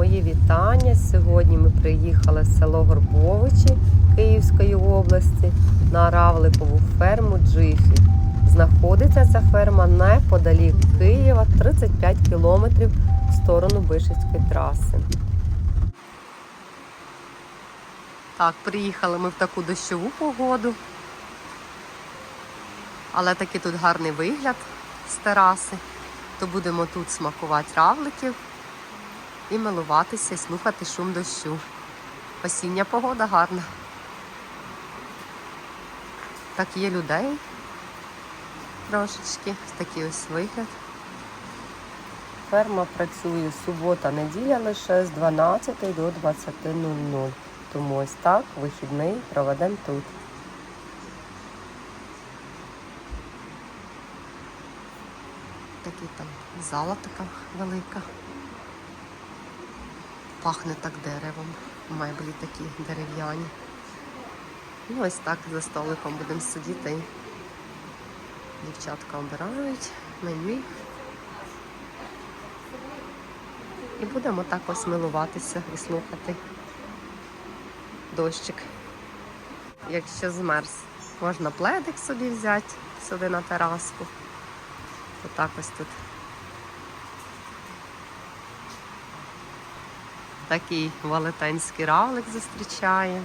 Мої вітання. Сьогодні ми приїхали в село Горбовичі Київської області на равликову ферму Джифі. Знаходиться ця ферма неподалік Києва, 35 кілометрів в сторону Бишівської траси. Так, приїхали ми в таку дощову погоду. Але такий тут гарний вигляд з тераси. То будемо тут смакувати равликів і милуватися і слухати шум дощу. Осіння погода гарна. Так є людей трошечки. Такий ось вигляд. Ферма працює субота-неділя лише з 12 до 20.00. Тому ось так вихідний проведемо тут. Такий там зала така велика. Пахне так деревом. Меблі такі дерев'яні. Ну, ось так за столиком будемо сидіти. Дівчатка обирають меню. І будемо так ось милуватися і слухати дощик. Якщо змерз, можна пледик собі взяти сюди на тераску. Отак ось тут. Такий велетенський равлик зустрічає.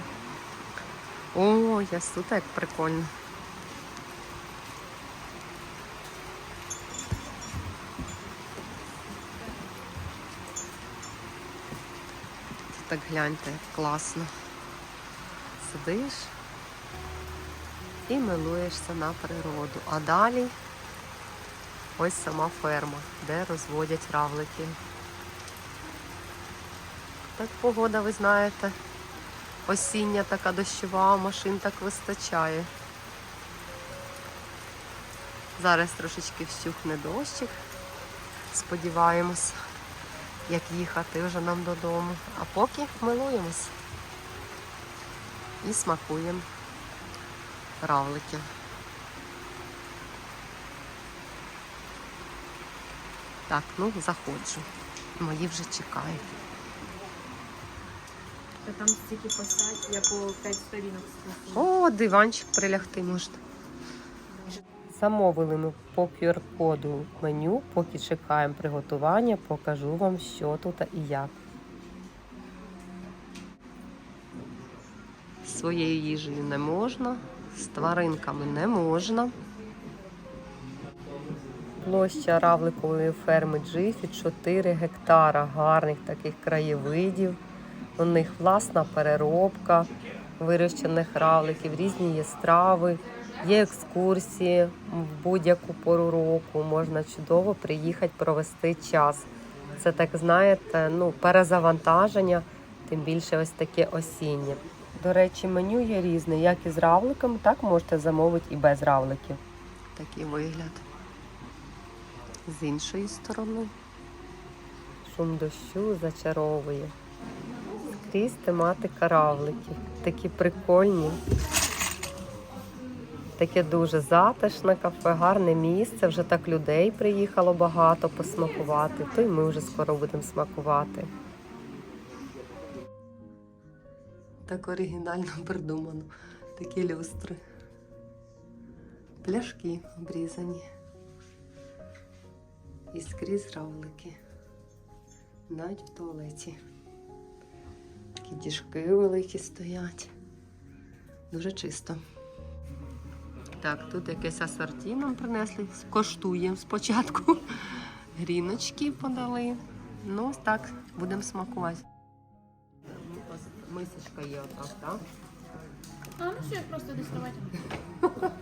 О, я тут як прикольно. Так гляньте, як класно. Сидиш і милуєшся на природу. А далі ось сама ферма, де розводять равлики. Так погода, ви знаєте, осіння така дощова, машин так вистачає. Зараз трошечки вщухне дощик. Сподіваємось, як їхати вже нам додому. А поки милуємось і смакуємо равликів. Так, ну заходжу. Мої вже чекають. Та там стільки посадь, я по 5 сторінок спустила. О, диванчик прилягти можна. Замовили ми по QR-коду меню, поки чекаємо приготування, покажу вам, що тут і як. Своєю їжею не можна, з тваринками не можна. Площа равликової ферми Джифі 4 гектара гарних таких краєвидів. У них власна переробка вирощених равликів, різні є страви, є екскурсії в будь-яку пору року. Можна чудово приїхати провести час. Це так знаєте, ну перезавантаження, тим більше ось таке осіннє. До речі, меню є різне, як із равликами, так можете замовити і без равликів. Такий вигляд. З іншої сторони. Шум дощу зачаровує. Скрізь тематика равликів. Такі прикольні. Таке дуже затишне кафе, гарне місце. Вже так людей приїхало багато посмакувати, то й ми вже скоро будемо смакувати. Так оригінально придумано. Такі люстри. Пляшки обрізані. І скрізь равлики. Навіть в туалеті. Такі діжки великі стоять. Дуже чисто. Так, тут якесь асорті нам принесли. Коштуємо спочатку. Гріночки подали. Ну, ось так, будемо смакувати. Мисочка є отак, так? А, ну все, просто доставати.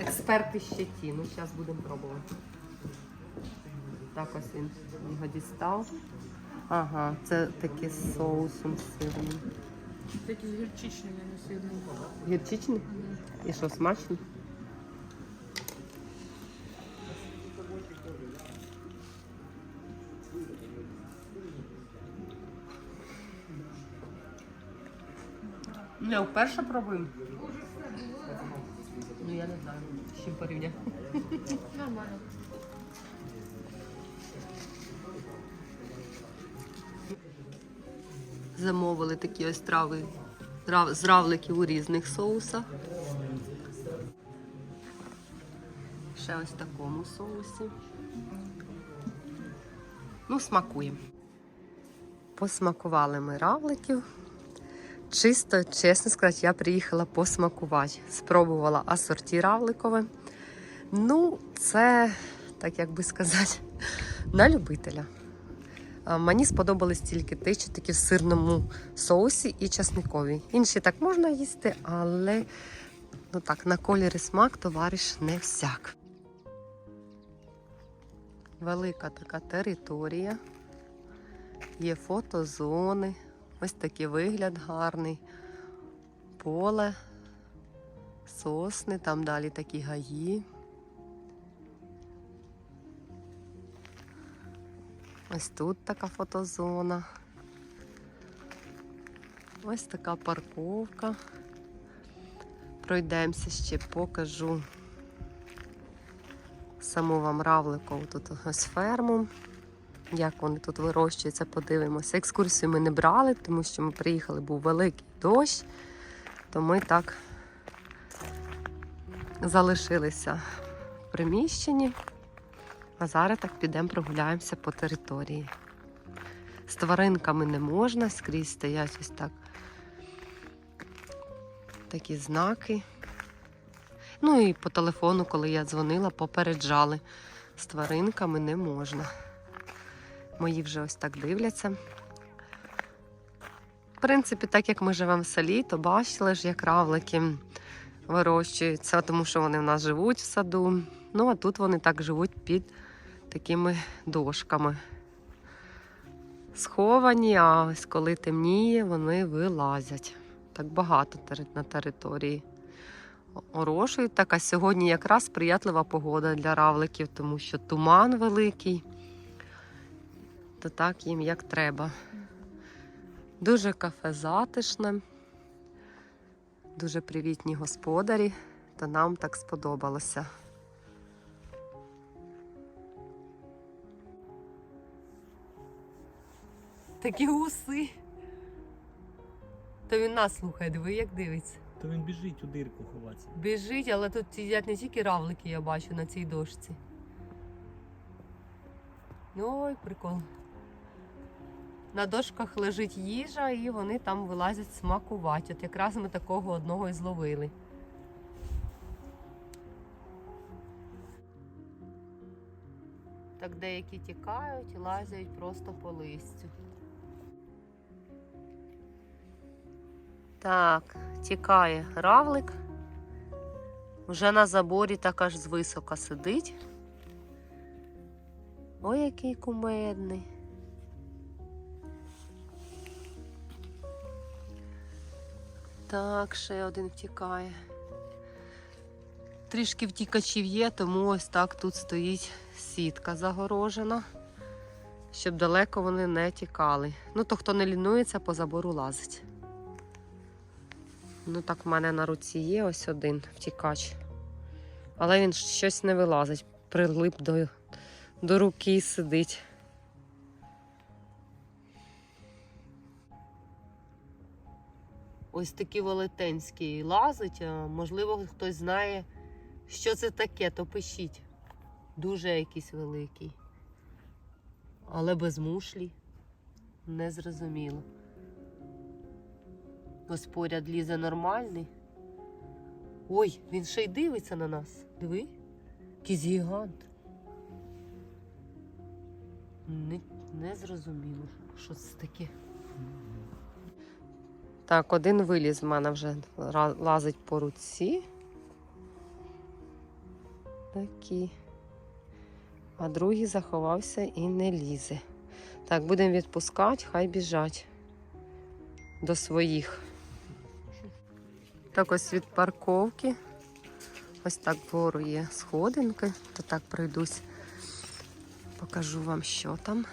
Експерти ще ті. Ну, зараз будемо пробувати. Так ось він його дістав. Ага, це таке з соусом сирним. Такі гірчичні, не сильні. Гірчичний? І що, смачний? Не, вперше пробуємо. Ну я не знаю, з чим порівняти. Нормально. Замовили такі ось трави трав- з равликів у різних соусах. Ще ось в такому соусі. Ну, смакуємо. Посмакували ми равликів. Чисто, чесно сказати, я приїхала посмакувати. Спробувала асорті равликове. Ну, це, так як би сказати, на любителя. Мені сподобались тільки ті, що такі в сирному соусі і часникові. Інші так можна їсти, але ну так, на колір і смак товариш не всяк. Велика така територія. Є фотозони. Ось такий вигляд гарний. Поле, сосни, там далі такі гаї. Ось тут така фотозона. Ось така парковка. Пройдемося ще, покажу саму вам равликову тут ось ферму. Як вони тут вирощуються, подивимося. Екскурсію ми не брали, тому що ми приїхали, був великий дощ, то ми так залишилися в приміщенні. А зараз так підемо прогуляємося по території. З тваринками не можна, скрізь стоять ось так такі знаки. Ну і по телефону, коли я дзвонила, попереджали. З тваринками не можна. Мої вже ось так дивляться. В принципі, так як ми живемо в селі, то бачили ж, як равлики вирощуються, тому що вони в нас живуть в саду. Ну, а тут вони так живуть під такими дошками. Сховані, а ось коли темніє, вони вилазять. Так багато на території. Орошують так, а сьогодні якраз сприятлива погода для равликів, тому що туман великий, то так їм як треба. Дуже кафе затишне, дуже привітні господарі, то нам так сподобалося. Такі уси. То він нас слухає, диви, як дивиться. То він біжить у дирку ховатися. Біжить, але тут сидять не тільки равлики, я бачу на цій дошці. Ой, прикол. На дошках лежить їжа і вони там вилазять смакувати. От якраз ми такого одного і зловили. Так деякі тікають і лазять просто по листю. Так, тікає равлик. Вже на заборі так аж звисока сидить. Ой, який кумедний. Так, ще один втікає. Трішки втікачів є, тому ось так тут стоїть сітка загорожена, щоб далеко вони не тікали. Ну, то хто не лінується, по забору лазить. Ну так, в мене на руці є ось один втікач. Але він щось не вилазить, прилип до, до руки і сидить. Ось такий велетенський лазить. а, Можливо, хтось знає, що це таке, то пишіть. Дуже якийсь великий. Але без мушлі. Незрозуміло. Ось поряд лізе нормальний. Ой, він ще й дивиться на нас. Диви, якийсь гігант. Не, не зрозуміло, що це таке. Так, один виліз в мене вже лазить по руці. Такий. А другий заховався і не лізе. Так, будемо відпускати, хай біжать до своїх. Так ось від парковки. Ось так вгору є сходинки, то так пройдусь. Покажу вам, що там.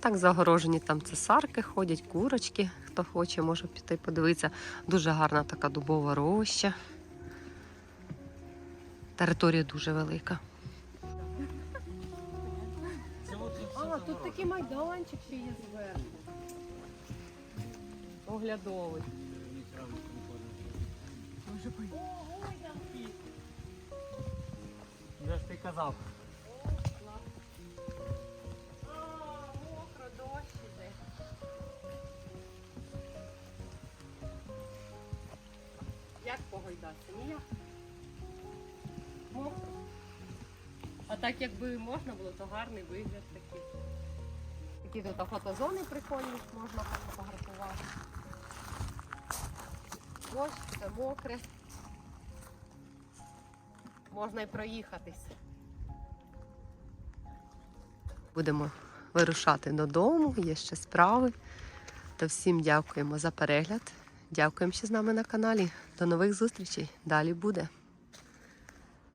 Так загорожені там цесарки ходять, курочки. Хто хоче, може піти подивитися. Дуже гарна така дубова роща. Територія дуже велика. А, тут такий майданчик ще є зверху. Оглядовий. Може який. Я ж ти казав. Як погойдатися? Ніяк. Мокро. А так якби можна було, то гарний вигляд такий. Такі тут фотозони прикольні, можна фотографувати. Дощ, все мокре. Можна й проїхатись. Будемо вирушати додому, є ще справи. То всім дякуємо за перегляд. Дякуємо, що з нами на каналі. До нових зустрічей. Далі буде.